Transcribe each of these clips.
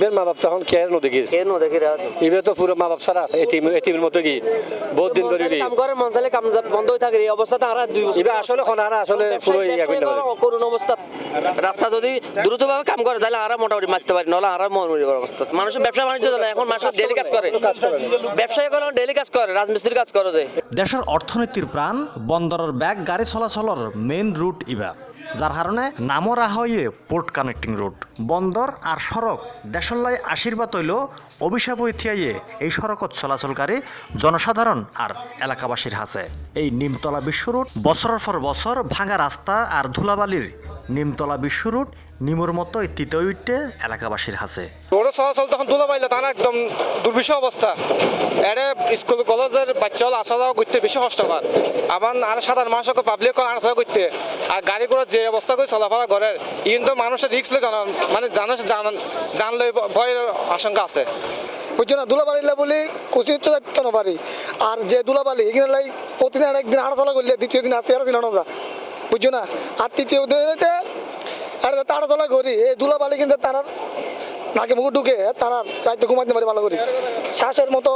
বের মা বাপ তখন কে নদী গির কেন দেখি রে এবার তো পুরো মা বাপ সারা এটিম এটিমের মতো কি বহুত দিন ধরে কাম করে মন চাইলে কাম বন্ধ হয়ে থাকে। এই অবস্থাতে আর দুই বছর এবার আসলে খনারা আসলে পুরো ইয়া করি না করুন অবস্থা। রাস্তা যদি দ্রুতভাবে কাম করে তাহলে আর মোটামুটি মাছতে পারি নাহলে আর মন মরিবার অবস্থা। মানুষের ব্যবসা বাণিজ্য চলে এখন মানুষ ডেলি কাজ করে। ব্যবসায়ী করে ডেলি কাজ করে রাজমিস্ত্রির কাজ করে যে। দেশের অর্থনীতির প্রাণ বন্দরের ব্যাগ গাড়ি চলাচলের মেইন রুট ইবা যার কারণে নামও রাখা হয়ে পোর্ট কানেক্টিং রুট বন্দর আর সড়ক দেশের লাই আশীর্বাদ হইল অভিশাপ হইথিয়াইয়ে এই সড়কত চলাচলকারী জনসাধারণ আর এলাকাবাসীর হাসে এই নিমতলা বিশ্ব রুট বছরের পর বছর ভাঙা রাস্তা আর ধুলাবালির নিমতলা বিশ্ব রুট নিমুর মতো তৃতীয় উঠতে এলাকাবাসীর হাসে রোডে চলাচল তখন তুলে পাইলে তারা একদম দুর্বিষহ অবস্থা। এরে স্কুল, কলেজের বাচ্চা হল আসা যাওয়া করতে বেশি কষ্টকর। আবার আর সাধারণ মানুষকে পাবলিক আসা যাওয়া করতে। আর গাড়ি করে যে অবস্থা করে চলাফেরা ই কিন্তু মানুষের রিক্স লই জানান মানে জানান জানলে ভয়ের আশঙ্কা আছে। বুঝছ না দুলাবাড়িলে বলি কুচি হচ্ছে যাইতে না পারি আর যে দুলাবালি এখানে লাই প্রতিদিন একদিন হাঁটা চলা করলে, দ্বিতীয় দিন আসে আর দিন যা বুঝছ না? আর তৃতীয় দিনেতে আর তাড়া চলা করি, এই দুলাবালি কিন্তু তারা নাকে মুখ ঢুকে তারা রাইতে ঘুমাইতে পারি ভালো করি। শ্বাসের মতো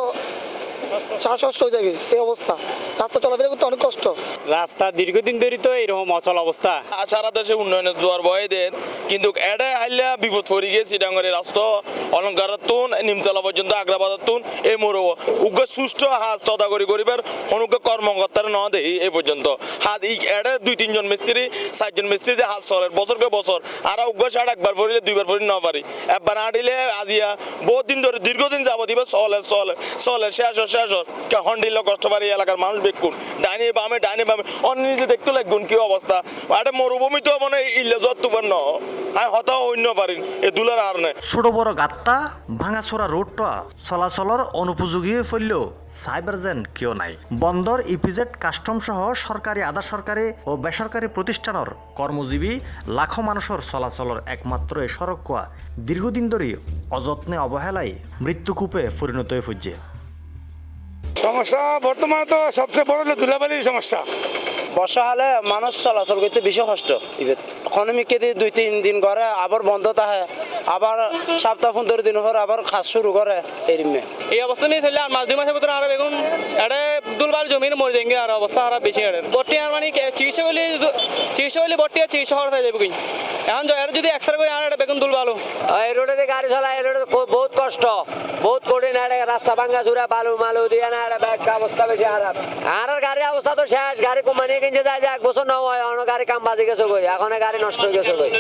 শ্বাসকষ্ট হয়ে যায় এই অবস্থা। রাস্তা চলাফেরা করতে অনেক কষ্ট। রাস্তা দীর্ঘদিন ধরে তো এরকম অচল অবস্থা। সারা দেশে উন্নয়নের জোয়ার বয়েদের কিন্তু এডে হাইলা বিপদ পড়ি গিয়ে সিটাঙ্গরের রাস্তা অলঙ্কারের তুন নিমতলা পর্যন্ত আগ্রাবাদের তুন এই মোর উগ্র সুষ্ঠু হাত তদাগরি করিবার অনুগ্র কর্মকর্তার ন দেই এই পর্যন্ত। হাত ই এডে দুই তিনজন মিস্ত্রি চারজন মিস্ত্রি দিয়ে হাত চলের বছরকে বছর। আর উগ্র সার একবার পড়িলে দুইবার পড়ি ন পারি। একবার আডিলে আজিয়া বহুত দিন ধরে দীর্ঘদিন যাবত দিবে চলে চলে চলে শেষ হয়। কে হন্ডিল কষ্ট পারি এলাকার মানুষ বেকুন ডাইনি বামে ডাইনি বামে। অন্য নিজে দেখতে লাগুন কি অবস্থা? আরে মরুভূমি তো মানে ইল্লে যত্তুবার আমি হতাও অন্য পারি এ দুলার আর নেই। ছোট বড় গাত্তা, ভাঙাচোরা রোডটা চলাচলের অনুপযোগী হয়ে পড়লেও সাইবার জেন কেউ নাই। বন্দর, ইপিজেড কাস্টম সহ সরকারি, আধা সরকারি ও বেসরকারি প্রতিষ্ঠানের কর্মজীবী লাখো মানুষের চলাচলের একমাত্র এই সড়ক দীর্ঘদিন ধরে অযত্নে অবহেলায় মৃত্যুকূপে পরিণত হয়ে ফুটছে। সমস্যা বর্তমানে তো সবচেয়ে বড় হলো ধুলাবালির সমস্যা। বর্ষা হলে মানুষ চলাচল করতে বেশি কষ্ট। ইকোনমিক কে দুই তিন দিন করে আবার বন্ধ থাকে আবার সপ্তাহ পনেরো দিন পর আবার কাজ শুরু করে এরিমে। এই অবস্থা নিয়ে চললে আর মাস দুই মাসের ভিতরে আর বেগুন এটা দুলবার জমিন মরে যাবে আর অবস্থা আর বেশি এর বর্তি আর মানে কে- চিকিৎসা করলে চিকিৎসা করলে বর্তি আর চিকিৎসা খরচ হয়ে যাবে এখন যদি এক্সরে করে আর বেগুন দুল ভালো এই রোডে যে গাড়ি চালায় এই রোডে বহুত কষ্ট। বহুত কঠিন আরে রাস্তা ভাঙ্গা চুরা বালু মালু দিয়ে না আরে ব্যাগ অবস্থা বেশি খারাপ। আর আর গাড়ির অবস্থা তো শেষ গাড়ি কোম্পানি কিনছে যায় যে এক বছর না হয় অন্য গাড়ি কাম বাজি গেছে কই এখন গাড়ি নষ্ট হয়ে গেছে কই।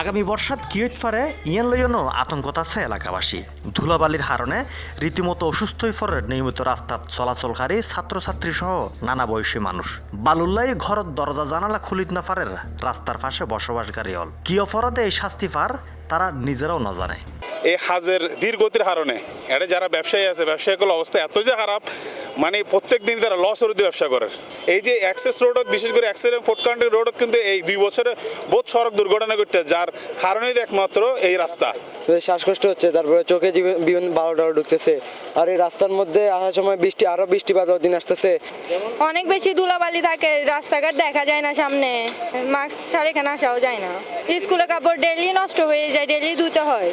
আগামী বর্ষাত কি হইতে পারে? ইয়ান লইয়নো আতঙ্কত আছে এলাকাবাসী। ধুলাবালির হারণে রীতিমতো অসুস্থ হয়ে পড়ে নিয়মিত রাস্তাত চলাচলকারী ছাত্রছাত্রী সহ নানা বয়সী মানুষ। বালুল্লাই ঘরত দরজা জানালা খুলিত না পারে রাস্তার পাশে বসবাসকারী হল কি অপরাধে এই শাস্তি পার, তারা নিজেরাও না জানে এই হাজের দীর্ঘতির কারণে এটা যারা ব্যবসায়ী আছে ব্যবসায়ীগুলো অবস্থা এত যে খারাপ মানে প্রত্যেক দিন তারা লস দিয়ে ব্যবসা করে। এই যে অ্যাক্সেস রোডত বিশেষ করে অ্যাক্সেস ফোর্ট কান্ট্রি রোডত কিন্তু এই দুই বছরে বহুত সড়ক দুর্ঘটনা ঘটছে, যার কারণেই একমাত্র এই রাস্তা। শ্বাসকষ্ট হচ্ছে তারপরে চোখে বিভিন্ন বারো টারো ঢুকতেছে। আর এই রাস্তার মধ্যে আসার সময় বৃষ্টি আরও বৃষ্টি বাদল দিন আসতেছে। অনেক বেশি ধুলাবালি থাকে রাস্তাঘাট দেখা যায় না সামনে। মাস্ক ছাড়া এখানে আসাও যায় না। স্কুলে কাপড় ডেলি নষ্ট হয়ে যায় ডেলি ধুতে হয়।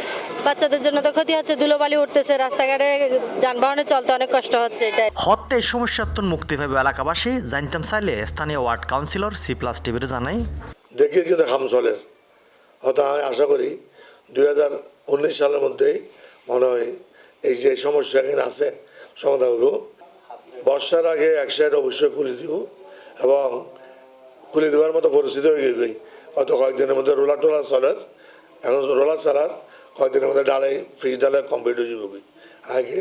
বাচ্চাদের জন্য তো ক্ষতি হচ্ছে ধুলোবালি উঠতেছে রাস্তাঘাটে যানবাহনে চলতে অনেক কষ্ট হচ্ছে এটা হত্যা এই সমস্যার তো মুক্তি পাবে এলাকাবাসী জানতাম চাইলে স্থানীয় ওয়ার্ড কাউন্সিলর সি প্লাস টিভির জানাই। দেখি কিন্তু খাম চলে। হয়তো আমি আশা করি দুই হাজার উনিশ সালের মধ্যেই মনে হয় এই যে সমস্যা এখানে আছে, সমাধান করব বর্ষার আগে এক সাইড অবশ্যই খুলে দিব এবং খুলে দেওয়ার মতো পরিস্থিতি হয়ে গেছে। হয়তো কয়েকদিনের মধ্যে রোলার টোলার চলার, এখন রোলার চালার কয়েকদিনের মধ্যে ডালে, ফ্রিজ ডালে কমপ্লিট হয়ে যাবে। আগে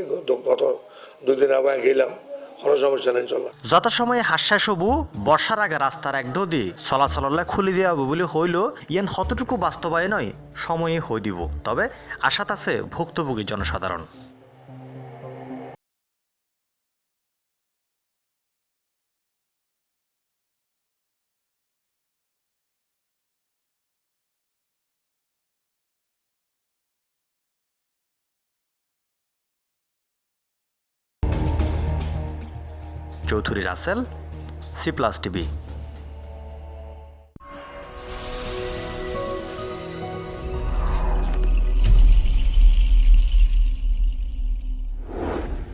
গত দুদিন আগে গেলাম কোনো সমস্যা নেই চলা যথাসময়ে হাস্যা সবু বর্ষার আগে রাস্তার এক দদি চলাচললে খুলি দেওয়া বলে হইল, ইয়ান বাস্তবায় নয় সময়ে হয়ে দিব। তবে আশাত আছে ভুক্তভোগী জনসাধারণ। Chowdhury Rasel C plus TV.